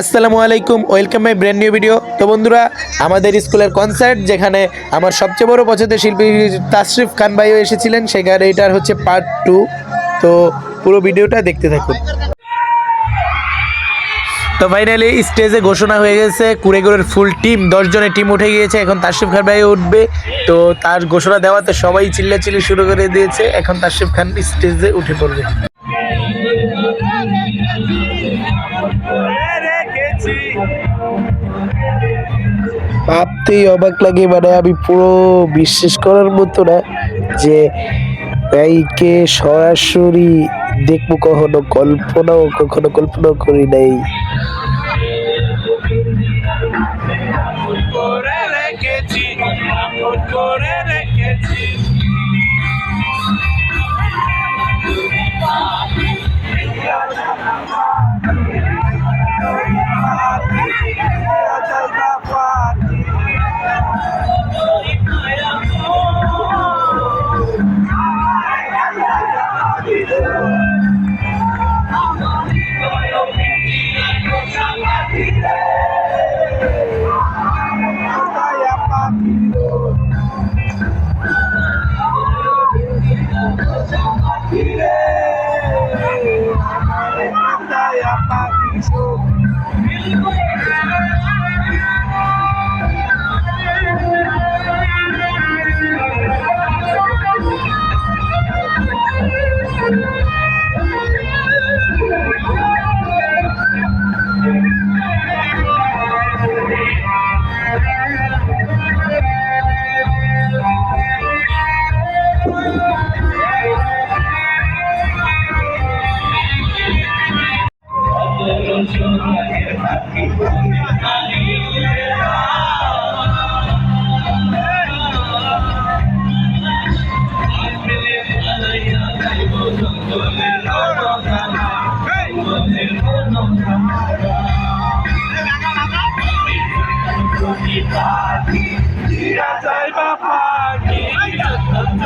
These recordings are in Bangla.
আসসালামু আলাইকুম, welcome my brand new video. তো বন্ধুরা, আমাদের স্কুলের কনসার্ট যেখানে আমার সবচেয়ে বড় পছন্দের শিল্পী তাশরিফ খান ভাইও এসেছিলেন সেখানে এটার হচ্ছে পার্ট টু তো পুরো ভিডিওটা দেখতে থাকুন। তো ফাইনালি স্টেজে ঘোষণা হয়ে গেছে কুড়েগুড়ের ফুল টিম দশ জনের টিম উঠে গিয়েছে, এখন তাশরিফ খান ভাই উঠবে। তো তার ঘোষণা দেওয়াতে সবাই চিল্লাচিল্লি শুরু করে দিয়েছে, এখন তাশরিফ খান স্টেজে উঠে পড়বে। ভাবতেই অবাক লাগে মানে আমি পুরো বিশ্বাস করার মতো না যে ভাইকে সরাসরি দেখব কখনো, কল্পনাও কখনো কল্পনাও করি নাই।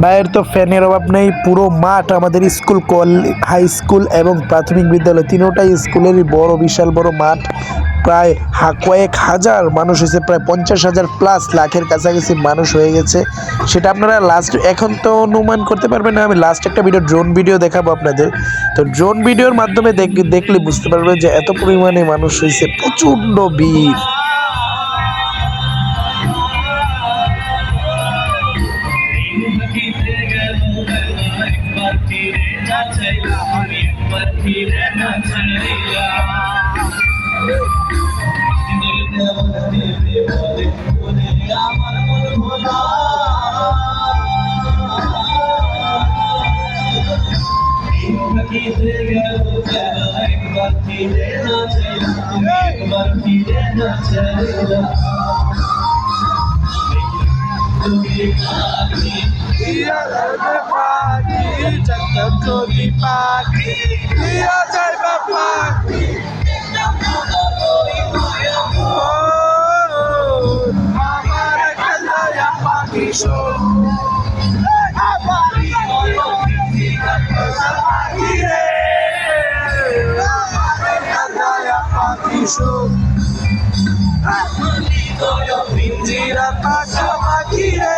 ভাইয়ের তো ফ্যানের অভাব নেই, পুরো মাঠ আমাদের স্কুল, কল, হাই স্কুল এবং প্রাথমিক বিদ্যালয়, তিনোটাই স্কুলেরই বড়, বিশাল বড় মাঠ। প্রায় হা, কয়েক হাজার মানুষ হয়েছে, প্রায় পঞ্চাশ হাজার প্লাস লাখের কাছাকাছি মানুষ হয়ে গেছে। সেটা আপনারা লাস্ট এখন তো অনুমান করতে পারবেন না, আমি লাস্ট একটা ভিডিও ড্রোন ভিডিও দেখাবো আপনাদের। তো ড্রোন ভিডিওর মাধ্যমে দেখ- দেখলে বুঝতে পারবেন যে এত পরিমাণে মানুষ হয়েছে, প্রচণ্ড ভিড়। দিয়া যাইবা পাখি যদি পাখি দিয়া যাইবা পাখি আমার এখান যাইয়া পাখি শো পাখি রে আমার এখান যাইয়া পাখি শো পিঞ্জিরা পাখা পাখি রে পাখি শো পাখি আমার কাছে পাখি শো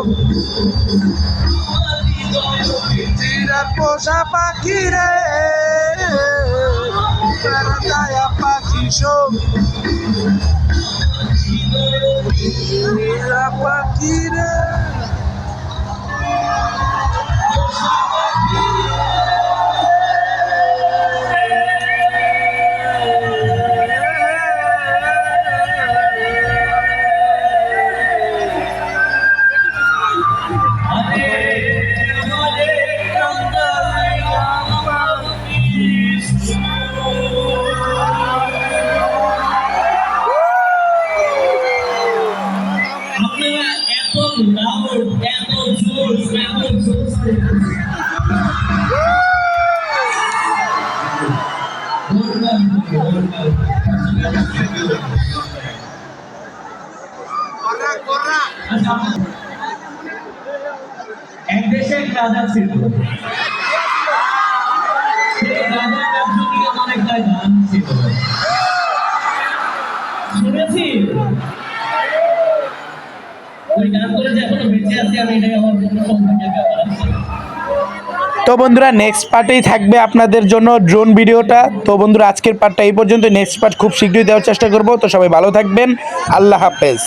পাখি সব চিরা পোষা পাখি রে। কোথায় পাখি সব। লাউড এত জোর এত জোর এক দেশে এক রাজা ছিল। তো বন্ধুরা নেক্সট পার্টেই থাকবে আপনাদের জন্য ড্রোন ভিডিওটা তো বন্ধুরা, আজকের পার্টটা এই পর্যন্ত নেক্সট পার্ট খুব শীঘ্রই দেওয়ার চেষ্টা করব। তো সবাই ভালো থাকবেন। আল্লাহ হাফেজ।